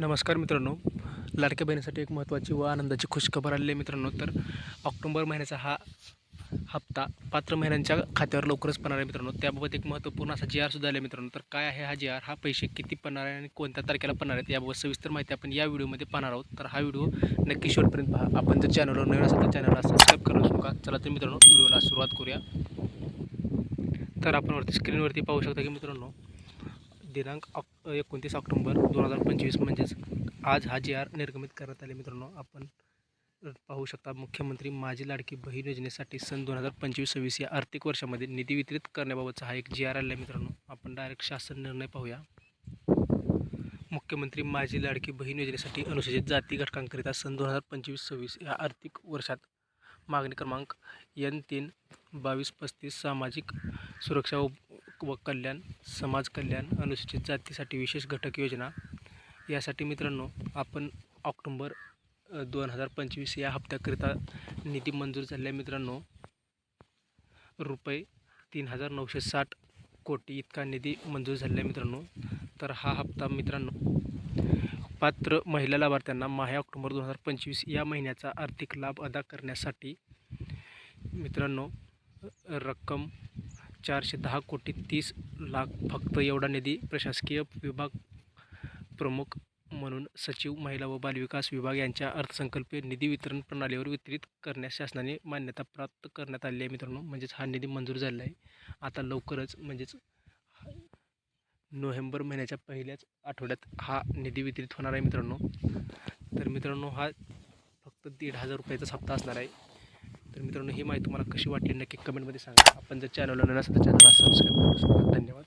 नमस्कार मित्रांनो. लाडक्या बहिणीसाठी एक महत्त्वाची व आनंदाची खुशखबर आलेली आहे मित्रांनो. तर ऑक्टोंबर महिन्याचा हा हप्ता पात्र महिन्यांच्या खात्यावर लवकरच पडणार आहे मित्रांनो. त्याबाबत एक महत्त्वपूर्ण असा जी आरसुद्धा आला मित्रांनो. तर काय आहे हा जी आर हा पैसे किती पडणार आहे आणि कोणत्या तारखेला पडणार आहेत याबाबत सविस्तर माहिती आपण या व्हिडिओमध्ये पाहणार आहोत. तर हा व्हिडिओ नक्की शेवटपर्यंत पहा. आपण जर चॅनलवर नवीन असेल तर चॅनलला सबस्क्राईब करू. नका चला तर मित्रांनो व्हिडिओला सुरुवात करूया. तर आपण वरती स्क्रीनवरती पाहू शकता की मित्रांनो दिनांक ऑक एकोणतीस ऑक्टोंबर दोन हजार पंचवीस म्हणजेच आज हा जी आर निर्गमित करण्यात आले. मित्रांनो आपण पाहू शकता मुख्यमंत्री माझी लाडकी बहीण योजनेसाठी सन दोन हजार पंचवीस सव्वीस या आर्थिक वर्षामध्ये निधी वितरित करण्याबाबतचा हा एक जी आर आला आहे. मित्रांनो आपण डायरेक्ट शासन निर्णय पाहूया. मुख्यमंत्री माझी लाडकी बहीण योजनेसाठी अनुसूचित जाती घटकांकरिता सन दोन हजार पंचवीस सव्वीस या आर्थिक वर्षात मागणी क्रमांक एन तीन बावीस पस्तीस सामाजिक सुरक्षा व व कल्याण समाज कल्याण अनुसूचित जातीसाठी विशेष घटक योजना. यासाठी मित्रांनो आपण ऑक्टोंबर दोन हजार पंचवीस या हप्त्याकरिता निधी मंजूर झालेल्या मित्रांनो रुपये तीन हजार नऊशे साठ कोटी इतका निधी मंजूर झालेला मित्रांनो तर हा हप्ता मित्रांनो पात्र महिला लाभार्थ्यांना माहे ऑक्टोबर दोन हजार पंचवीस या महिन्याचा आर्थिक लाभ अदा करण्यासाठी मित्रांनो रक्कम चारशे दहा कोटी तीस लाख फक्त एवढा निधी प्रशासकीय विभाग प्रमुख म्हणून सचिव महिला व बालविकास विभाग यांच्या अर्थसंकल्पीय निधी वितरण प्रणालीवर वितरित करण्यास शासनाने मान्यता प्राप्त करण्यात आली आहे मित्रांनो. म्हणजेच हा निधी मंजूर झालेला आहे. आता लवकरच म्हणजेच नोव्हेंबर महिन्याच्या पहिल्याच आठवड्यात हा निधी वितरित होणार आहे मित्रांनो. तर मित्रांनो हा फक्त दीड हजार रुपयाचा हप्ता असणार आहे. तर मित्रांनो ही माहिती तुम्हाला कशी वाटली नक्की कमेंटमध्ये सांगा. आपण जर चॅनलला नसेल तर चॅनलला सबस्क्राईब करू. शकता धन्यवाद.